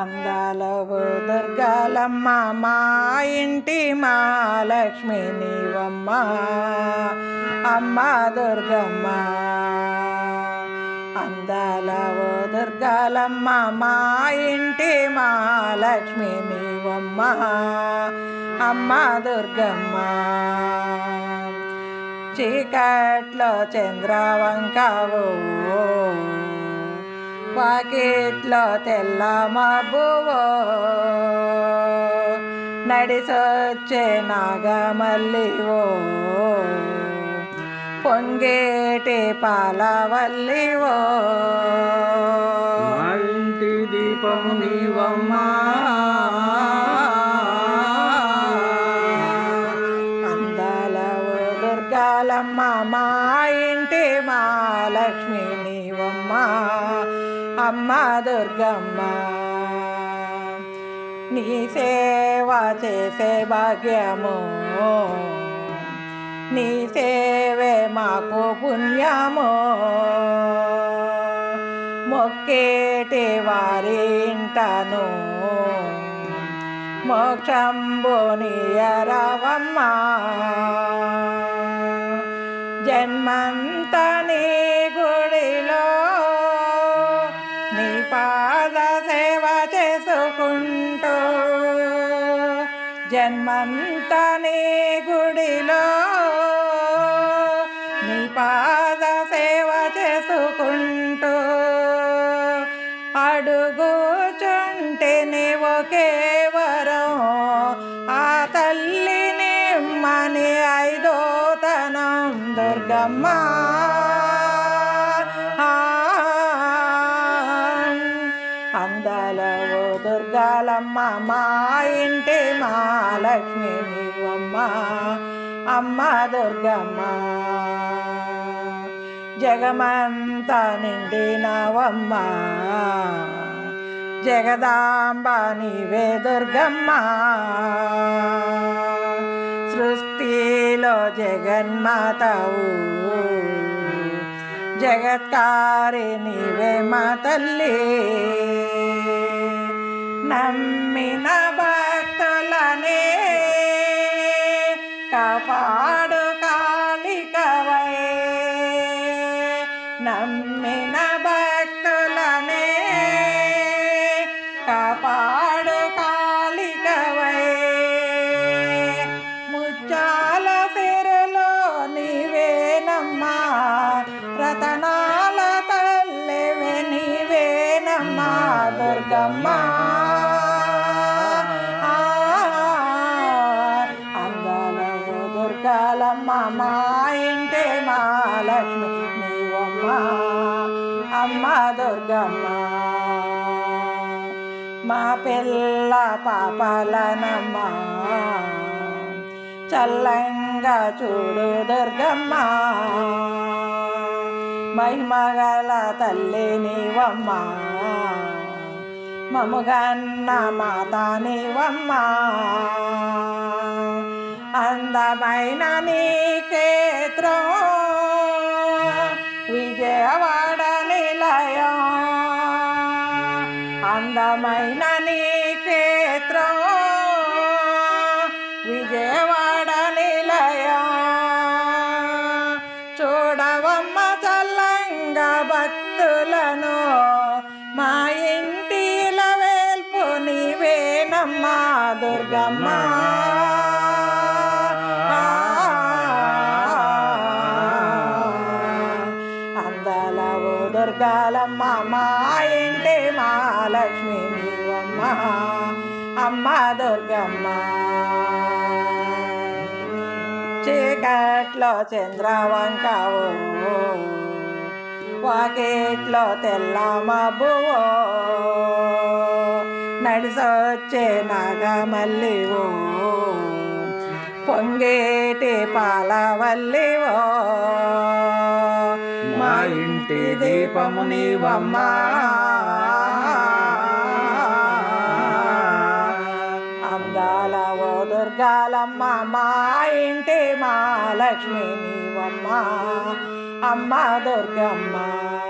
అందాలవు దుర్గాలమ్మ మా ఇంటి మహాలక్ష్మి నీవమ్మ అమ్మ దుర్గమ్మ. అందాలవు దుర్గాలమ్మ మా ఇంటి మహాలక్ష్మి నీవమ్మ అమ్మ దుర్గమ్మ. చీకట్లో ఓ వాకిట్లో తెల్ల మబ్బువో. నడిసొచ్చే నాగమల్లివో. పొంగేటి పాలవల్లివో. మా ఇంటి దీపము నీవమ్మా. అందాలవు దుర్గాలమ్మ మా ఇంటి మా లక్ష్మి నీవమ్మ. అమ్మ దుర్గమ్మ నీ సేవ చేసే భాగ్యము నీ సేవే మాకు పుణ్యము. మొక్కేటి వారి ఇంటను మోక్షంబునియరవమ్మ జన్మంతనే జన్మంతనే గుడిలో. నీ పాద సేవ చేసుకుంటూ అడుగుచుంటే నీవు కేవరం ఆ తల్లిని మని ఐదోతనం దుర్గమ్మ. అమ్మ మా ఇంటి మహాలక్ష్మి నీవమ్మ అమ్మ దుర్గమ్మ. జగమంతా నిండినవమ్మ జగదాంబ నీవే దుర్గమ్మ. సృష్టిలో జగన్మాతవు జగత్కారి నీవే మా తల్లి. నమ్మిన భక్తులనే కాపాడు కాలికవై. ముత్యాల సిరలో నీవేనమ్మా రతనాల తల్లివే నీవేనమ్మా దుర్గమ్మ. అందలవు దుర్గాలమ్మ మా ఇంటే మా లక్ష్మి అమ్మ దుర్గమ్మ. మా పిల్ల పాపాలనమ్మ. చల్లంగా చూడు దుర్గమ్మ. మహిమగల తల్లి నీవమ్మ. మముగన్న మాత నీవమ్మ. అందమైన నీకే భక్తులను మా ఇంటిల వేల్పు నీవేనమ్మా దుర్గమ్మ. అందలవు దుర్గాలమ్మ మా ఇంటి మా లక్ష్మి నీవమ్మ అమ్మ దుర్గమ్మ. చీకట్లో చంద్రవంకవు వాకిట్లో తెల్ల మబ్బువో నడిసొచ్చే నాగమల్లివో. పొంగేటి పాలవల్లివో. మా ఇంటి దీపము నీవమ్మా. అందాల ఓ దుర్గాలమ్మ ఇంటి మా లక్ష్మి నీవమ్మ. అమ్మ దుర్గమ్మ.